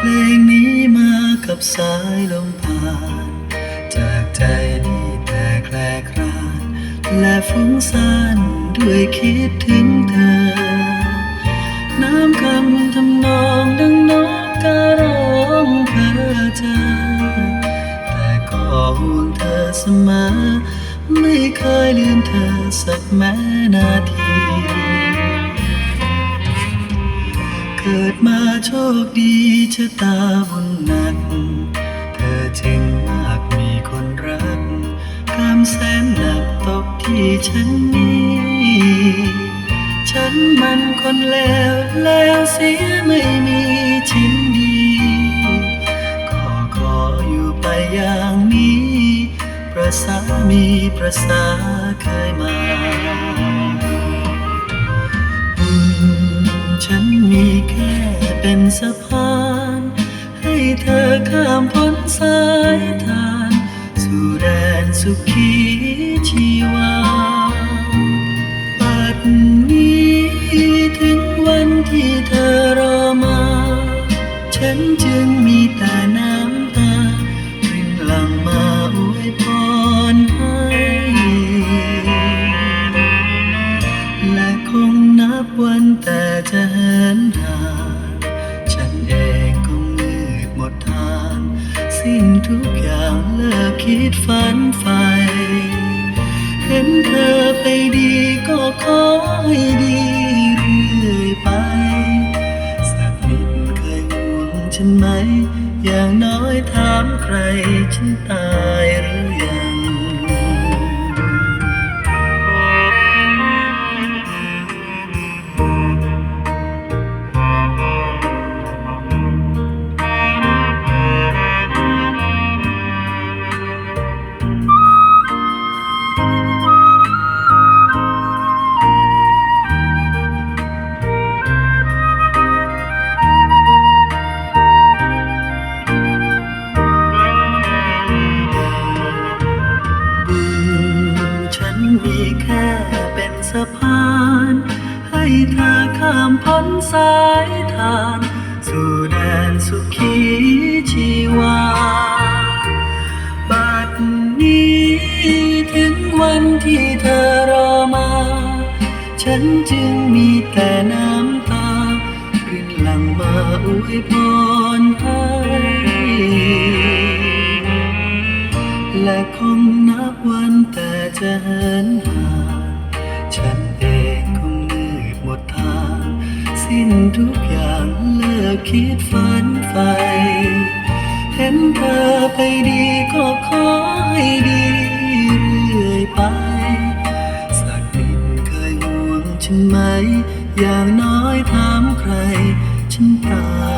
เพลงนี้มากับสายลมผ่าน จากใจที่แตกแหลกราน และฟุ้งซ่านด้วยคิดถึงเธอ น้ำคำทำนองดังนกการ้องเพ้อเจอแต่ก็ห่วงเธอเสมอ ไม่เคยลืมเธอสักแม้นาที กิดมาโชคดีชะตาบุญหนัก เธอจึงมากมีคนรักกรรมแสนหนักตกที่ฉันนี้ ฉันมันคนแล้วแล้วเสียไม่มีชิ้นดีก็ขออยู่ไปอย่างนี้ ประสามีประสาเคยมา ฉันมีแค่เป็นสะพาน ให้เธอข้ามพ้นสายทาน สู่แดนสุขีชีวาปัดนี้ถึงวันที่เธอรอมา ฉัน เลิกคิดฝันใฝ่เห็นเธอไปดีก็ขอให้ดีเรื่อยไป สักนิดเคยห่วงฉันไหม อย่างน้อยถามใครฉันตายหรือ สะพาน ให้เธอข้ามพ้นสายทาน สู่แดนสุขีชีวา บัดนี้ถึงวันที่เธอรอมา ฉันจึงมีแต่น้ำตารินหลังมาอวยพรให้และคงนับวันแต่จะ อคิดฝันใฝ่เห็นเธอไปดีก็ขอให้ดีเรื่อยไป สักนิดเคยห่วงฉันไหม อย่างน้อยถามใคร ฉันตาย